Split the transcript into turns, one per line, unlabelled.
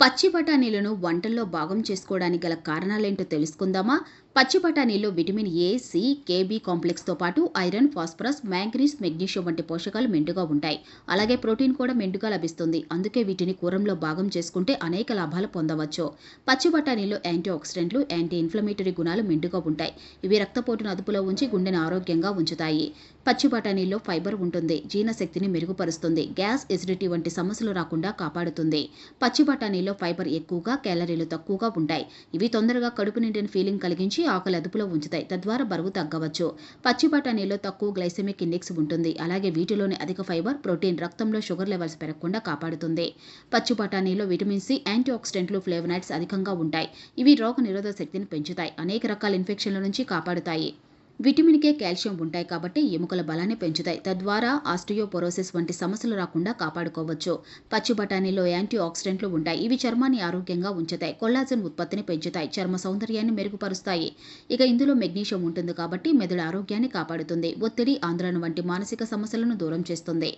పచ్చి బఠానీలను వంటల్లో భాగం చేసుకోవడానికి గల కారణాలేంటో తెలుసుకుందామా? పచ్చి బఠానీలో vitamin A C K B కాంప్లెక్స్తో పాటు ఐరన్ ఫాస్ఫరస్ మ్యాంగ్రీస్ మెగ్నీషియం వంటి పోషకాలు మెండుగా ఉంటాయి. అలాగే ప్రోటీన్ కూడా మెండుగా లభిస్తుంది. అందుకే వీటిని కూరంలో భాగం చేసుకుంటే అనేక లాభాలు పొందవచ్చు. పచ్చి బఠానీలో యాంటీ ఆక్సిడెంట్లు యాంటీ ఇన్ఫ్లమేటరీ గుణాలు మెండుగా ఉంటాయి. ఇవి రక్తపోటును అదుపులో ఉంచి గుండెను ఆరోగ్యంగా ఉంచుతాయి. పచ్చి బఠానీలో ఫైబర్ ఉంటుంది. జీర్ణశక్తిని మెరుగుపరుస్తుంది. గ్యాస్ ఎసిడిటీ వంటి సమస్యలు రాకుండా కాపాడుతుంది. పచ్చి బఠానీలో ఫైబర్ ఎక్కువగా క్యాలరీలు తక్కువగా ఉంటాయి. ఇవి తొందరగా కడుపు నిండిన ఫీలింగ్ కలిగించి ఆకలి అదుపులో ఉంచుతాయి. తద్వారా బరువు తగ్గవచ్చు. పచ్చి బఠానీలో తక్కువ గ్లైసెమిక్ ఇండెక్స్ ఉంటుంది. అలాగే వీటిలోని అధిక ఫైబర్ ప్రోటీన్ రక్తంలో షుగర్ లెవెల్స్ పెరగకుండా కాపాడుతుంది. పచ్చి బఠానీలో విటమిన్ సి యాంటీ ఆక్సిడెంట్లు ఫ్లేవనైడ్స్ అధికంగా ఉంటాయి. ఇవి రోగ నిరోధక శక్తిని పెంచుతాయి. అనేక రకాల ఇన్ఫెక్షన్ల నుంచి కాపాడుతాయి. విటమిన్ కే కాల్షియం ఉంటాయి కాబట్టి ఎముకల బలాన్ని పెంచుతాయి. తద్వారా ఆస్టియోపోరోసిస్ వంటి సమస్యలు రాకుండా కాపాడుకోవచ్చు. పచ్చి బఠానీలో యాంటీ ఆక్సిడెంట్లు ఉంటాయి. ఇవి చర్మాన్ని ఆరోగ్యంగా ఉంచుతాయి. కొల్లాజన్ ఉత్పత్తిని పెంచుతాయి. చర్మ సౌందర్యాన్ని మెరుగుపరుస్తాయి. ఇక ఇందులో మెగ్నీషియం ఉంటుంది కాబట్టి మెదడు ఆరోగ్యాన్ని కాపాడుతుంది. ఒత్తిడి ఆందోళన వంటి మానసిక సమస్యలను దూరం చేస్తుంది.